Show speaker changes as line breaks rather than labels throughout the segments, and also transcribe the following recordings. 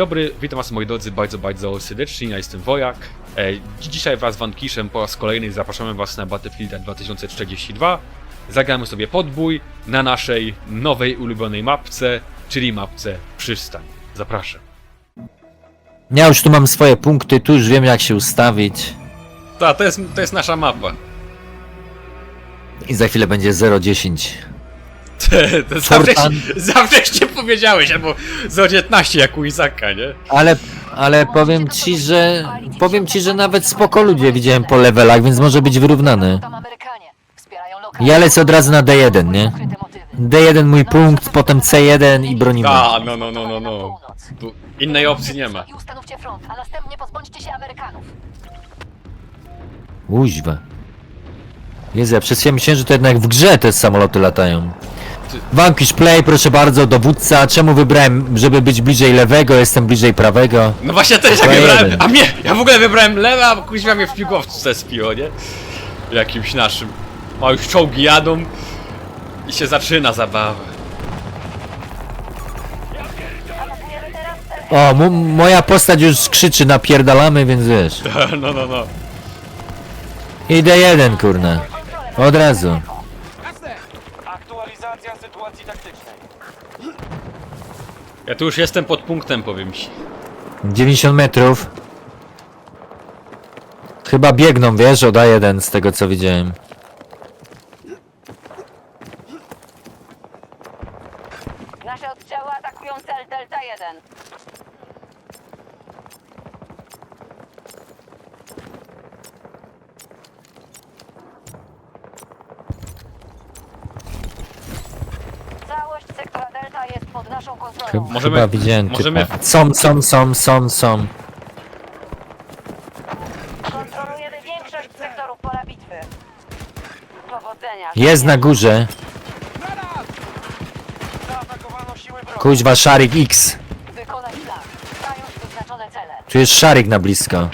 Dobry, witam was moi drodzy bardzo, bardzo serdecznie, ja jestem Wojak. E, dzi- dzisiaj wraz z Wankiszem po raz kolejny zapraszamy was na Battlefielda 2042. Zagramy sobie podbój na naszej nowej ulubionej mapce, czyli mapce Przystań. Zapraszam.
Ja już tu mam swoje punkty, tu już wiem jak się ustawić.
Ta, to jest, to jest nasza mapa.
I za chwilę będzie 0,10.
Te, to za, wcześnie,
Fortan.
za wcześnie powiedziałeś, albo za 19 jak u Izaka, nie?
Ale, ale powiem ci, że... Powiem ci, że nawet spoko ludzie widziałem po levelach, więc może być wyrównany. Ja lecę od razu na D1, nie?
Ukryte motywy.
D1 mój punkt, potem C1 i bronimy.
A, no, no, no, no, no. Tu innej opcji nie ma.
I ustanówcie front, a następnie pozbądźcie się Amerykanów.
Uźwa. Jezu, ja przez chwilę myślałem, że to jednak w grze te samoloty latają. Vanquish Play, proszę bardzo, dowódca. Czemu wybrałem, żeby być bliżej lewego, jestem bliżej prawego?
No właśnie też jak wybrałem, a mnie, ja w ogóle wybrałem lewe, a kuźwa mnie w pigowcu spiło, nie? Jakimś naszym. O, już czołgi jadą i się zaczyna zabawa.
O, mu, moja postać już krzyczy, napierdalamy, więc wiesz.
No, no, no.
Idę jeden, kurna. Od razu.
Ja tu już jestem pod punktem, powiem ci.
90 metrów. Chyba biegną, wiesz, od A1 z tego co widziałem.
Nasze oddziały atakują cel Delta 1. Całość sektora Delta jest pod naszą kontrolą.
Chyba,
Możemy-
widziałem
możemy-
typa. Są, są, są, są, są.
Kontrolujemy większość sektorów pola bitwy. Powodzenia.
Jest na górze.
Zaatakowano siły wroga.
Kuźwa, szarik X.
Wykonać plan. Zająć wyznaczone cele.
Tu jest szarik na blisko.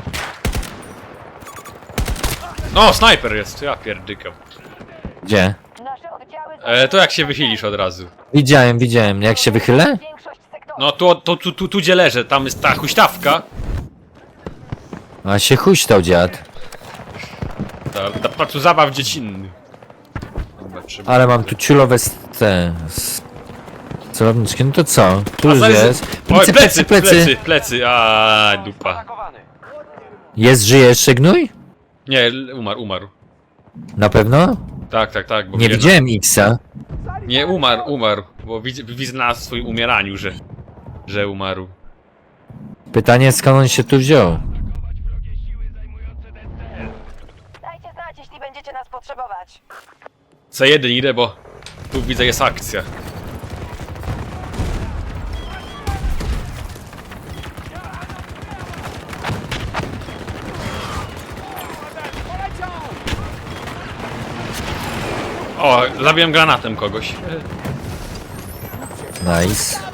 O, snajper jest, ja pierdykam.
Gdzie?
Nasze oddziały
E, to jak się wychylisz od razu.
Widziałem, widziałem. Jak się wychylę?
No tu, tu, tu, tu, tu gdzie leżę, tam jest ta huśtawka.
A się huśtał dziad.
Ta, ta placu zabaw dziecinnych. Zobaczymy.
Ale mam tu ciulowe s- te... Celowniczki, no to co? Tu już
zaraz-
jest.
Oj,
Plecy,
plecy,
plecy,
plecy, a dupa.
Jest, żyje jeszcze gnój?
Nie, l- umarł, umarł.
Na pewno?
Tak, tak, tak, bo
Nie widziałem Xa.
Nie, umarł, umarł, bo widz, widzę na swoim umieraniu, że, że umarł.
Pytanie skąd on się tu wziął?
Dajcie znać, jeśli będziecie nas potrzebować.
C1 idę, bo tu widzę jest akcja. O, zabiłem granatem kogoś.
Nice.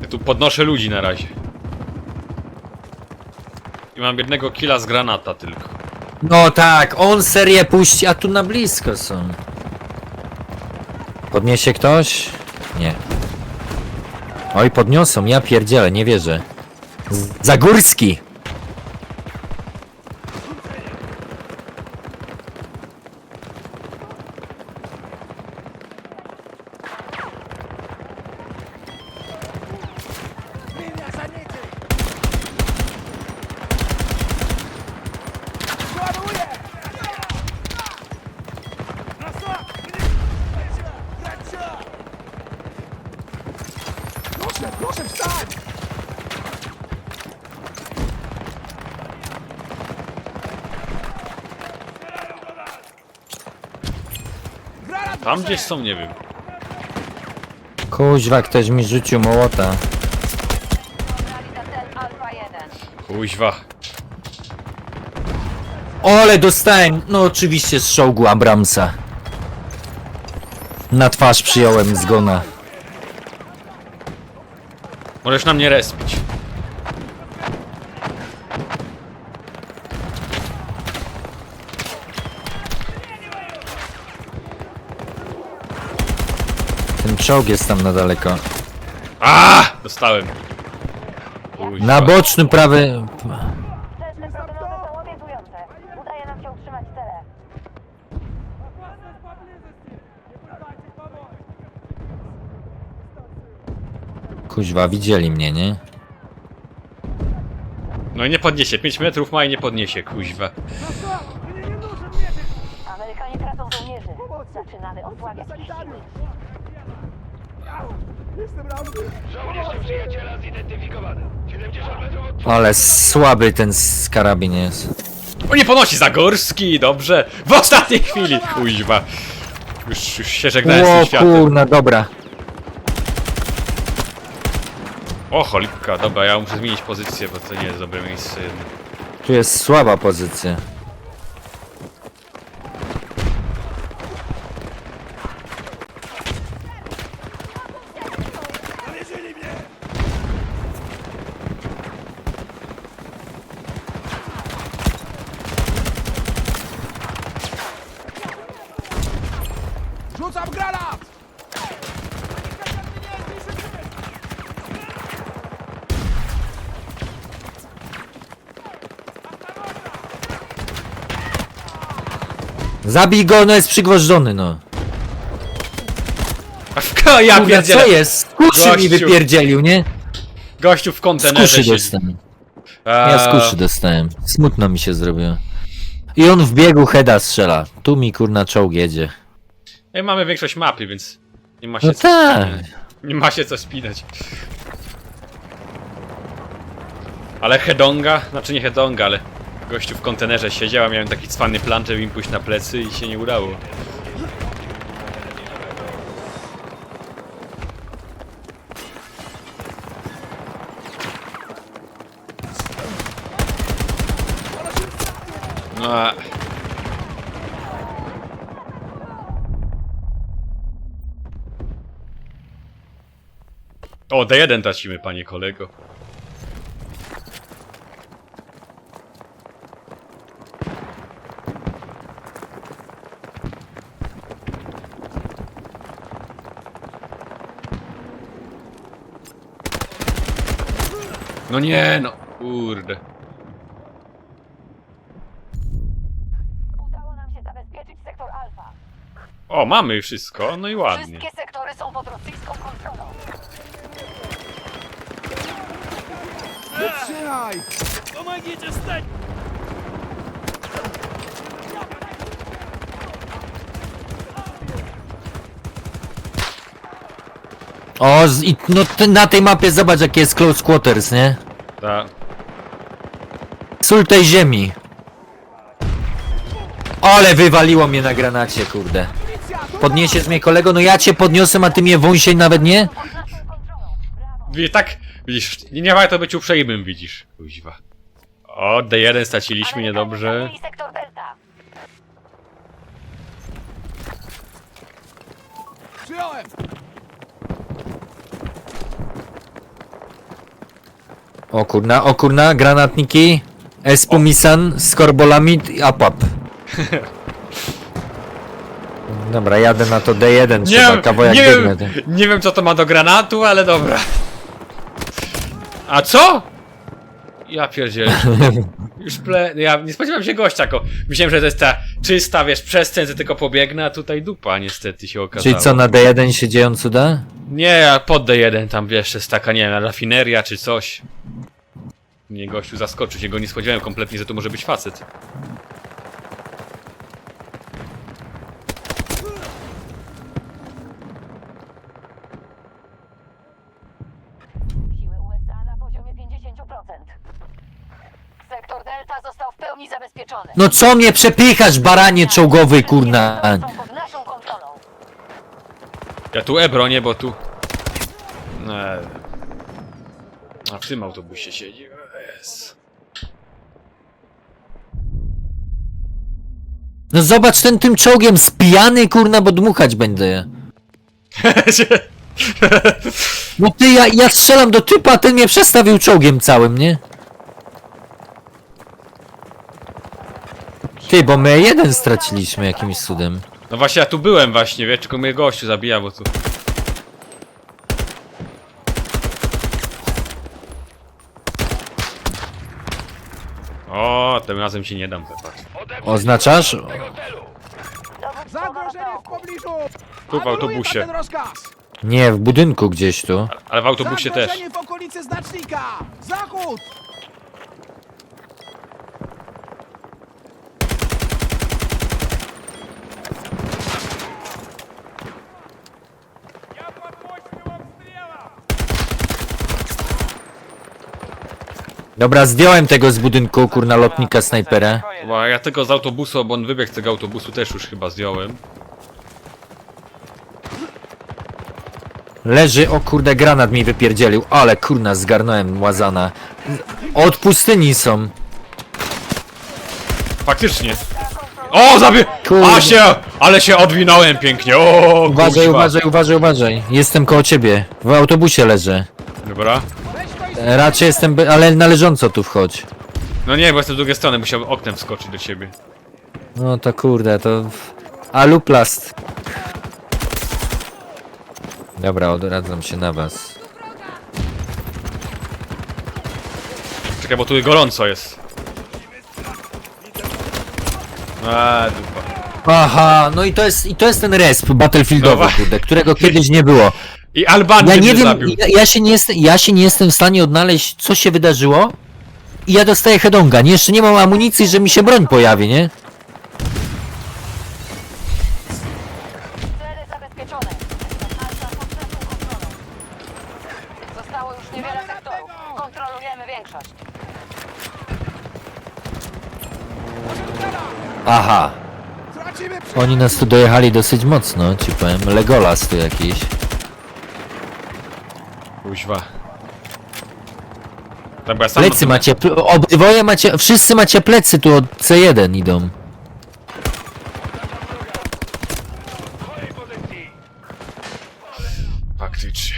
Ja tu podnoszę ludzi na razie. I mam jednego killa z granata tylko.
No tak, on serię puści, a tu na blisko są. Podniesie ktoś? Nie. Oj, podniosą, ja pierdzielę, nie wierzę. Z- Zagórski!
Tam gdzieś są, nie wiem.
Kuźwa, ktoś mi rzucił mołota.
Brali za cel Alfa 1.
Kuźwa.
Ole, dostałem, no oczywiście z czołgu Abramsa. Na twarz przyjąłem zgona.
Możesz na mnie respić.
Ten czołg jest tam na daleko.
A! Dostałem. Kuźwa.
Na bocznym prawy...
Wsteczne prognozy są obiecujące. Udaje nam się utrzymać cele.
Kuźwa, widzieli mnie, nie?
No i nie podniesie. 5 metrów ma i nie podniesie, kuźwa.
Amerykanie tracą żołnierzy. Zaczynamy osłabiać ich siły.
Ale słaby ten z karabin jest.
O, nie ponosi Zagorski, dobrze. W ostatniej chwili, kuźwa. Już, już się żegnałem z tym
O
światem.
kurna, dobra.
O, cholipka, dobra, ja muszę zmienić pozycję, bo to nie jest dobre miejsce. jednak.
Tu jest słaba pozycja.
Rzucam granat!
Zabij go, no jest przygwożdżony, no.
A w ka- ja pierdzielę.
co jest? Kuszy mi
Gościu.
wypierdzielił, nie?
Gościu w
Z
kontenerze
kuszy
siedzi.
dostałem. Ja z kuszy dostałem. Smutno mi się zrobiło. I on w biegu heada strzela. Tu mi kurna czołg jedzie.
Ej, mamy większość mapy, więc nie ma się
No
co
tak.
spinać. Nie ma się co spinać. Ale Hedonga, znaczy nie Hedonga, ale gościu w kontenerze siedział, a miałem taki cwany plan, żeby im pójść na plecy i się nie udało. No. O, D1 tracimy, panie kolego. No nie, no, kurde.
Udało nam się zabezpieczyć sektor Alfa.
O, mamy już wszystko, no i ładnie.
Wszystkie sektory są pod rosyjską kontrolą.
Trzymaj! Pomogите stać!
O, z, i, no ty, na tej mapie zobacz jakie jest close quarters, nie?
Ta.
Sól tej ziemi. Ale wywaliło mnie na granacie, kurde. Podniesiesz mnie kolego? No ja cię podniosę, a ty mnie wąsiej nawet nie?
Tak, widzisz, nie, nie warto być uprzejmym, widzisz. Kuźwa. O, D1 straciliśmy, niedobrze.
Przyjąłem!
O kurna, o kurna, granatniki. Espumisan z korbolami i apap. Dobra, jadę na to D1,
Nie,
trzeba
wiem,
kawałek
nie,
biegnę.
wiem, nie wiem co to ma do granatu, ale dobra. A co? Ja pierdzielę. Już ple... Ja nie spodziewałem się gościa, jako... Myślałem, że to jest ta czysta, wiesz, przestrzeń, że tylko pobiegnę, a tutaj dupa niestety się okazało.
Czyli co, na D1 się dzieją cuda?
Nie, a pod D1 tam, wiesz, jest taka, nie wiem, rafineria czy coś. Mnie gościu zaskoczył, się go nie spodziewałem kompletnie, że to może być facet.
Siły USA na poziomie 50%. Sektor Delta został w pełni zabezpieczony.
No co mnie przepychasz, baranie czołgowy, kurna?
Są pod naszą kontrolą.
Ja tu E bronię, bo tu... Nie. A w tym autobusie siedzi. O Jezu.
No zobacz ten tym czołgiem spijany, kurna, bo dmuchać będę. No ty, ja, ja strzelam do typa, a ten mnie przestawił czołgiem całym, nie? Ty, bo my jeden straciliśmy jakimś cudem.
No właśnie, ja tu byłem właśnie, wiesz, tylko mnie gościu zabija, bo tu... O, tym razem się nie dam zobacz.
Oznaczasz?
Zagrożenie w pobliżu!
Tu w autobusie.
Ten rozkaz!
Nie, w budynku gdzieś tu.
Ale w autobusie też.
Zagrożenie w okolicy znacznika! Zachód!
Dobra, zdjąłem tego z budynku, kurna, lotnika snajpera.
Bo ja tego z autobusu, bo on wybiegł z tego autobusu też już chyba zdjąłem.
Leży, o kurde, granat mi wypierdzielił, ale kurna, zgarnąłem łazana. Od pustyni są.
Faktycznie. O, zabie...
Kurde.
A się... Ale się odwinąłem pięknie, o
Uważaj,
kuźwa.
uważaj, uważaj, uważaj. Jestem koło ciebie. W autobusie leżę.
Dobra.
Raczej jestem, be- ale należąco tu wchodź.
No nie, bo jestem z drugiej strony, musiałbym oknem wskoczyć do ciebie.
No to kurde, to... Aluplast. Dobra, odradzam się na was.
Czekaj, bo tu gorąco jest. A, dupa.
Aha, no i to jest, i to jest ten resp battlefieldowy,
Dobra.
kurde, którego kiedyś nie było.
I Alban
Ja nie wiem,
zabił.
ja, ja, się nie jestem, ja się nie jestem w stanie odnaleźć, co się wydarzyło. I ja dostaję hedonga, nie? Jeszcze nie mam amunicji, że mi się broń pojawi, nie?
Cele zabezpieczone. Alfa pod naszą kontrolą. Zostało już niewiele sektorów. Kontrolujemy większość.
Aha,
tracimy przy...
oni nas tu dojechali dosyć mocno, ci powiem. Legolas tu jakiś.
Kuźwa. Dobra, sam
Plecy macie, pl- obydwoje macie, wszyscy macie plecy tu od C1 idą.
Faktycznie.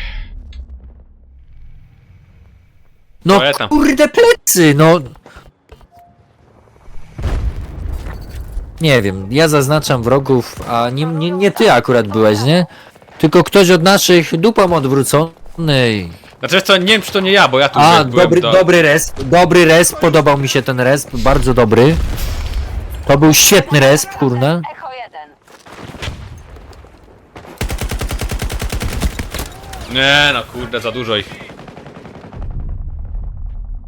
No
ja tam.
kurde plecy, no. Nie wiem, ja zaznaczam wrogów, a nie, nie, nie ty akurat byłeś, nie? Tylko ktoś od naszych dupą odwrócony.
Znaczy wiesz co, nie wiem czy to nie ja, bo ja tu
A,
byłem,
dobry,
to...
dobry resp, dobry resp, podobał mi się ten resp, bardzo dobry. To był świetny resp, kurna.
Echo 1.
Nie no kurde, za dużo ich.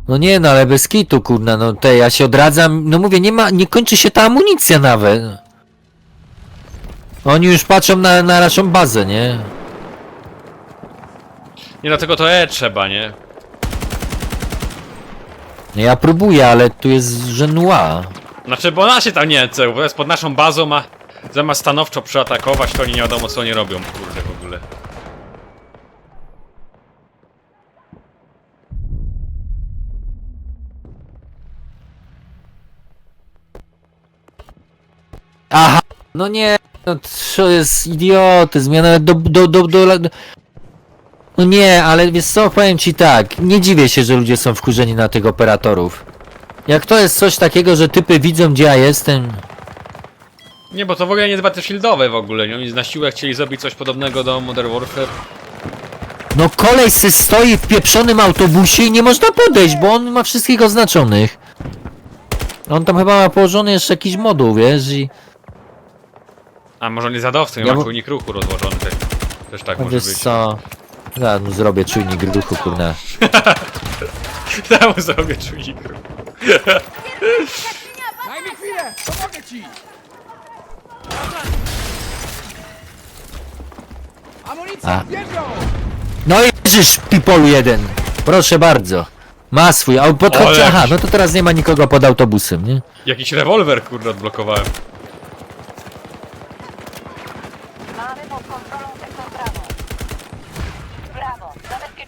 No nie no, ale bez kitu, kurna, no te, ja się odradzam, no mówię, nie ma, nie kończy się ta amunicja nawet. Oni już patrzą na, na naszą bazę, nie?
Nie dlatego to E trzeba, nie?
No ja próbuję, ale tu jest żenua.
Znaczy, bo nasi tam nie wiem, bo jest pod naszą bazą, a zamiast stanowczo przeatakować, to oni nie wiadomo co oni robią, kurde w ogóle.
Aha! No nie, no to jest idiotyzm, ja nawet do, do, do, do, do... No nie, ale wiesz co, powiem ci tak, nie dziwię się, że ludzie są wkurzeni na tych operatorów. Jak to jest coś takiego, że typy widzą, gdzie ja jestem...
Nie, bo to w ogóle nie jest battlefieldowe w ogóle, nie? Oni na siłę chcieli zrobić coś podobnego do Modern Warfare.
No kolej se stoi w pieprzonym autobusie i nie można podejść, bo on ma wszystkich oznaczonych. On tam chyba ma położony jeszcze jakiś moduł, wiesz, i...
A może nie zadowcy, nie
Ja
ma
bo-
czujnik ruchu rozłożony też. Też tak może
Wiesz
być.
co... Ja mu zrobię czujnik ruchu, kurna.
Ja mu zrobię czujnik ruchu.
Daj mi chwilę! Pomogę ci! Amunicja!
A. No i leżysz, Pipolu jeden. Proszę bardzo. Ma swój, a
Ale
aha, no to teraz nie ma nikogo pod autobusem, nie?
Jakiś rewolwer, kurde, odblokowałem.
Mamy pod kontrolą sektor brawo. Brawo.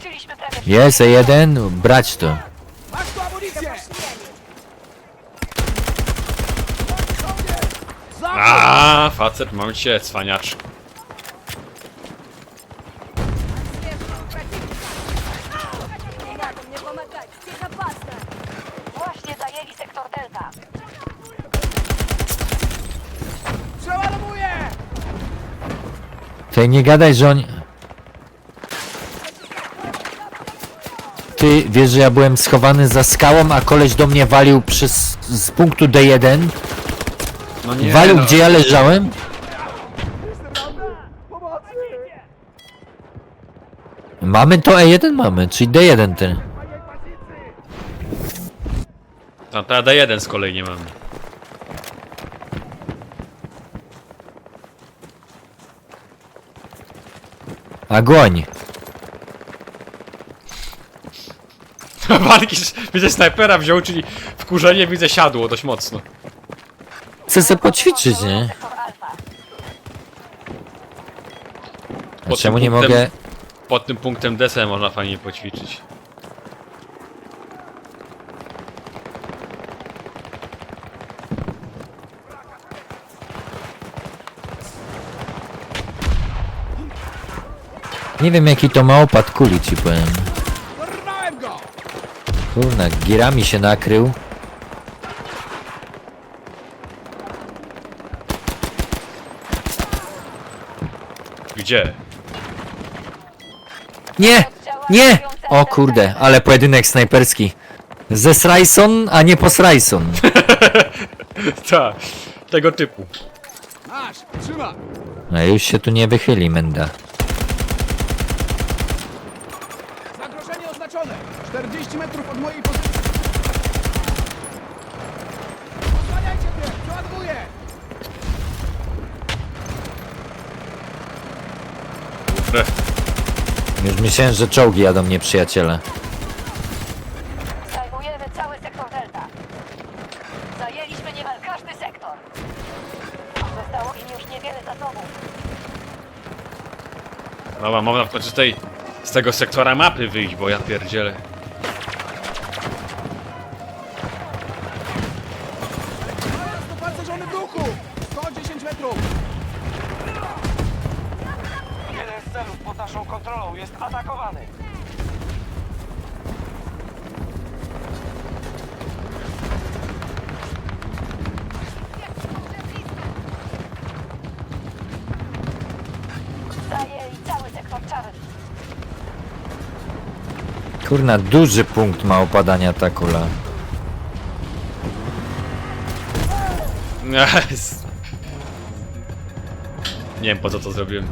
Opuściliśmy teren.
Jest e brać to.
A, facet, mam cię, cwaniacz.
Piratom nie
pomagać,
cicha nie gadaj, że oni... Ty wiesz, że ja byłem schowany za skałą, a koleś do mnie walił przez, z punktu D1.
No nie,
walił
no.
gdzie ja leżałem. Mamy to E1 mamy, czyli D1 ten.
No to D1 z kolei nie mam.
A
Walki, widzę snajpera wziął, czyli wkurzenie widzę siadło dość mocno.
Chcę sobie poćwiczyć, nie? A
Pod
czemu nie
punktem-
mogę...
Pod tym punktem DC można fajnie poćwiczyć.
Nie wiem jaki to ma opad kuli ci powiem. Kurna, girami się nakrył.
Gdzie?
Nie! Nie! O kurde, ale pojedynek snajperski. Ze Srajson, a nie po Srajson.
Tak, tego typu.
Masz!
No już się tu nie wychyli, menda.
Zagrożenie oznaczone! 40 metrów od mojej pozycji! Osłaniajcie mnie! Przeładuję!
Kurde.
Już myślałem, że czołgi jadą mnie przyjaciele.
Zajmujemy cały sektor Delta. Zajęliśmy niemal każdy sektor. Zostało im już niewiele zasobów.
Dobra, mam na końcu z tej, z tego sektora mapy wyjść, bo ja pierdzielę.
Kurna, duży punkt ma opadania ta kula.
Yes. Nie wiem po co to zrobiłem.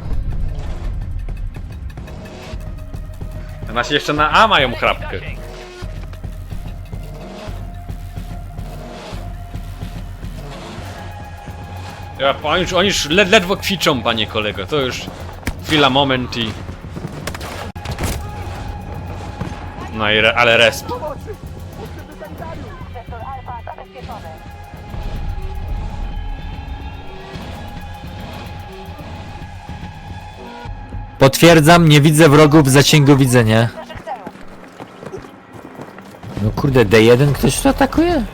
A nasi jeszcze na A mają chrapkę. Ja, oni, już, oni już led, ledwo kwiczą, panie kolego. To już chwila, moment i... No i re, ale resp.
Sektor Alfa zabezpieczony.
Potwierdzam, nie widzę wrogów w zasięgu widzenia.
Naszych celów.
No kurde, D1 ktoś tu atakuje?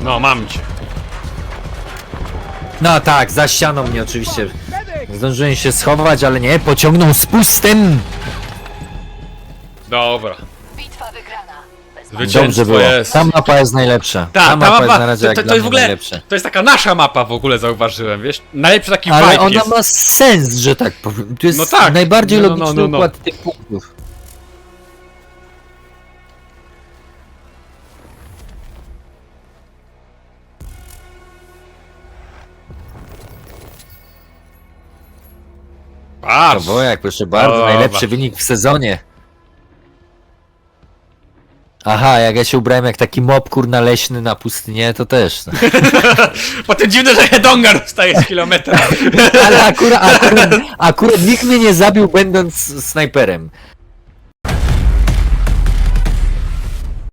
No, mam cię.
No tak, za ścianą mnie oczywiście. Zdążyłem się schować, ale nie, pociągnął spustem!
Bitwa
Dobra.
wygrana. Bez
Dobrze było.
jest.
Ta mapa jest najlepsza.
Ta, ta
mapa,
mapa,
jest na razie
to,
jak
to,
dla
to jest w
mnie
ogóle,
najlepsza.
to jest taka nasza mapa w ogóle zauważyłem, wiesz? Najlepszy taki
Ale
vibe
ona
jest.
ma sens, że tak powiem. To jest
No tak.
najbardziej
No, no,
logiczny
no, no.
układ tych punktów.
Patrz!
Wojak, proszę bardzo,
Dobra.
najlepszy wynik w sezonie. Aha, jak ja się ubrałem jak taki mob kurna leśny na pustynię, to też. No.
Potem dziwne, że Hedonga dostaje z kilometra.
Ale akurat, akurat, akurat nikt mnie nie zabił będąc snajperem.